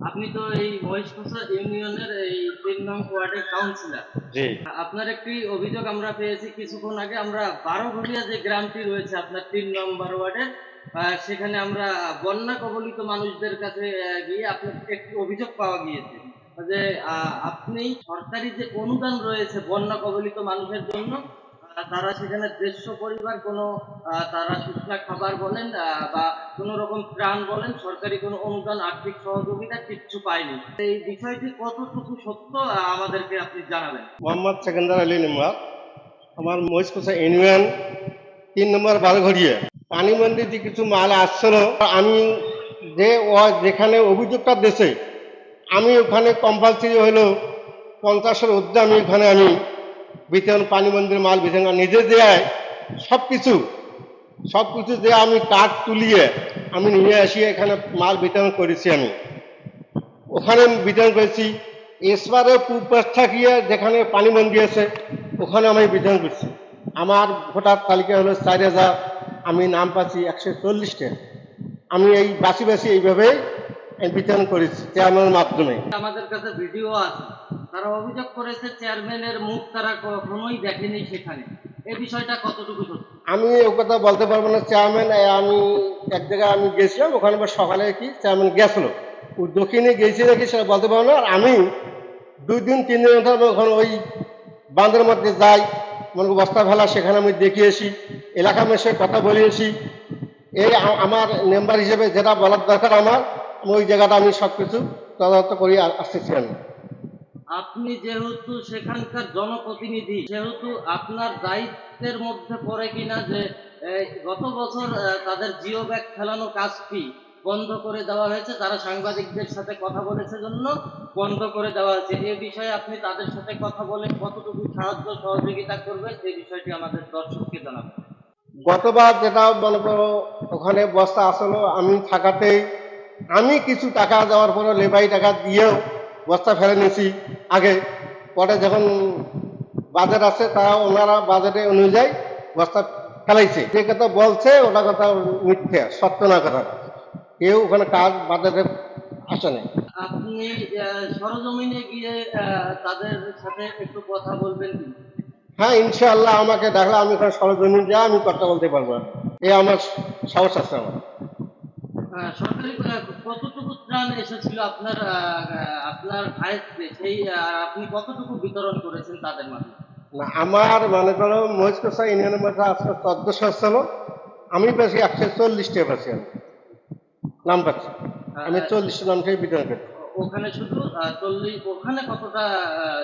আপনি তো এই ইউনিয়নের এই তিন নং ওয়ার্ডের কাউন্সিলর জি। আপনার একটি অভিযোগ আমরা পেয়েছি কিছুক্ষণ আগে আমরা যে গ্রামটি রয়েছে আপনার তিন নম্বর ওয়ার্ডের সেখানে আমরা বন্যা কবলিত মানুষদের কাছে গিয়ে আপনার একটি অভিযোগ পাওয়া গিয়েছে যে আপনি সরকারি যে অনুদান রয়েছে বন্যা কবলিত মানুষের জন্য তারা সেখানে দেড়শো পরিবার কোনো তারা শুকনা খাবার বলেন বা কোনো রকম ত্রাণ বলেন, সরকারি কোনো অনুদান, আর্থিক সহযোগিতা কিচ্ছু পায়নি। এই বিষয়টি কতটুকু সত্য আমাদেরকে আপনি জানাবেন? মোহাম্মদ সেকেন্দার আলী নিম্বার আমার মহিষকুসা ইউনিয়ন তিন নম্বর বারঘড়িয়ে পানি মন্দির কিছু মাল আসছিল, আমি যে ও যেখানে অভিযোগটা দেশে, আমি ওখানে কম্পালসারি হলো পঞ্চাশের ঊর্ধ্বে আমি ওখানে আমি বিতরণ পানি মন্দির, মাল বিতরণ নিজে দেয় সব কিছু সব কিছু দিয়ে আমি কাঠ তুলিয়ে আমি নিয়ে আসি, এখানে মাল বিতরণ করেছি আমি। ওখানে বিতরণ করেছি। এসবারে পূর্বাস থাকিয়ে যেখানে পানি মন্দির আছে, ওখানে আমি বিতরণ করছি। আমার ভোটার তালিকা হলো চার হাজার, আমি নাম পাচ্ছি একশো চল্লিশটা। আমি এই বাসি বাসি এইভাবেই বিতরণ করেছি চেয়ারম্যানের মাধ্যমে। আমাদের কাছে ভিডিও আছে। তারা অভিযোগ করেছে চেয়ারম্যানের মুখ তারা কখনোই দেখেনি সেখানে। এই বিষয়টা কতটুকু আমি ও কথা বলতে পারব না, চেয়ারম্যান আমি এক জায়গায় আমি গেছিলাম, ওখানে সকালে কি চেয়ারম্যান গেছিল। দক্ষিণে গেছি নাকি সেটা বলতে পারব না, আর আমি দুই দিন, তিন দিন ধরে ওখানে ওই বাঁধের মধ্যে যাই, মনে বস্তা ফেলা, সেখানে আমি দেখিয়েছি এলাকা মেশে কথা বলিয়েছি। এই আমার মেম্বার হিসেবে যেটা বলার দরকার আমার ওই জায়গাটা আমি সব কিছু তদারত করি আসতেছি আমি। আপনি যেহেতু সেখানকার জনপ্রতিনিধি, সেহেতু আপনার দায়িত্বের মধ্যে পড়ে কিনা যে গত বছর তাদের জিও ব্যাগ ফেলানো কাজটি বন্ধ করে দেওয়া হয়েছে, তারা সাংবাদিকদের সাথে কথা বলেছে জন্য বন্ধ করে দেওয়া হয়েছে। এ বিষয়ে আপনি তাদের সাথে কথা বলে কতটুকু সাহায্য, সহযোগিতা করবেন এই বিষয়টি আমাদের দর্শককে জানাবেন। গতবার যেটা করো ওখানে বস্তা আসলো, আমি থাকাতেই আমি কিছু টাকা দেওয়ার পরে লেবাই টাকা দিয়েও বস্তা ফেলে নিয়েছি। আগে পরে যখন বাজেট আছে তা ওনারা বাজেটে অনুযায়ী বস্তা ফেলাইছে। যে কথা বলছে ওটা কথা মিথ্যা সত্য না কথা। কেউ ওখানে কাজ বাজেটে আসে না আপনি সরজমিনে গিয়ে তাদের সাথে একটু কথা বলবেন হ্যাঁ ইনশাআল্লাহ আমাকে দেখলে আমি ওখানে সরজমিন যা আমি কথা বলতে পারব। এই আমার সাহস আছে আমার। সরকারি কতটুকু ত্রাণ এসেছিল আপনার আপনার আয়ত্তে সেই আপনি কতটুকু বিতরণ করেছেন তাদের মাঝে না আমার মনে করো মহিষকষা ইউনিয়নের মধ্যে আজকে চোদ্দশো আসছিল আমি পেয়েছি একশো চল্লিশটা পেয়েছি আমি। নাম পাচ্ছি। আমি চল্লিশটা নাম থেকে বিতরণ করি। ওখানে শুধু চল্লিশ ওখানে কতটা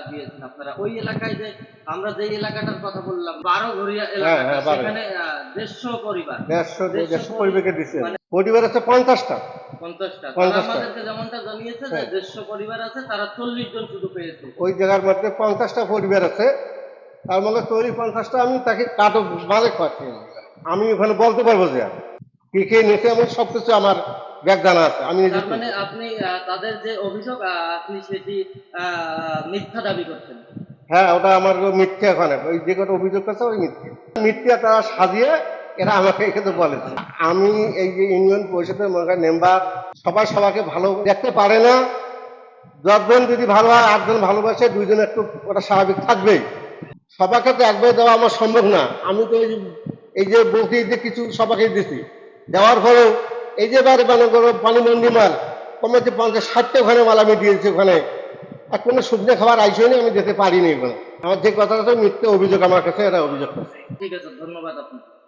দিয়েছেন আপনারা? ওই এলাকায় যে আমরা যে এলাকাটার কথা বললাম বারো ঘরিয়া এলাকা হ্যাঁ, হ্যাঁ, সেখানে দেড়শো পরিবার। দেড়শো দেড়শো পরিবারকে দিচ্ছে পরিবার আছে পঞ্চাশটা। হ্যাঁ। ওই জায়গার মধ্যে পঞ্চাশটা পরিবার আছে। তার মধ্যে তৈরি পঞ্চাশটা আমি তাকে কাটো মালে খাচ্ছি আমি ওখানে বলতে পারব যে কি কে নিতে আমি সব আমার ব্যাগ জানা আছে। আমি মানে আপনি তাদের যে অভিযোগ আপনি সেটি মিথ্যা দাবি করছেন। হ্যাঁ ওটা আমার মিথ্যে ওখানে ওই যে কটা অভিযোগ আছে ওই মিথ্যে। মিথ্যা তারা সাজিয়ে এরা আমাকে এখানে বলেছে আমি এই যে ইউনিয়ন পরিষদের মনে মেম্বার, সবাই সবাইকে ভালো দেখতে পারে না। দশজন যদি ভালো হয়, আটজন ভালোবাসে দুইজন একটু ওটা স্বাভাবিক থাকবেই। সবাইকে তো একবার দেওয়া আমার সম্ভব না। আমি তো এই যে- বলতে যে কিছু সবাইকে দিছি। দেওয়ার পরেও এই যে বারে মানে পানি মন্ডি মাল কমেছে পঞ্চাশ ষাটটা ওখানে মাল আমি দিয়েছি ওখানে। আর কোনো শুকনো খাবার আইসই আমি যেতে পারিনি ওখানে আমার যে কথাটা মিথ্যে অভিযোগ আমার কাছে, এরা অভিযোগ করছে। ঠিক আছে, ধন্যবাদ আপনাকে।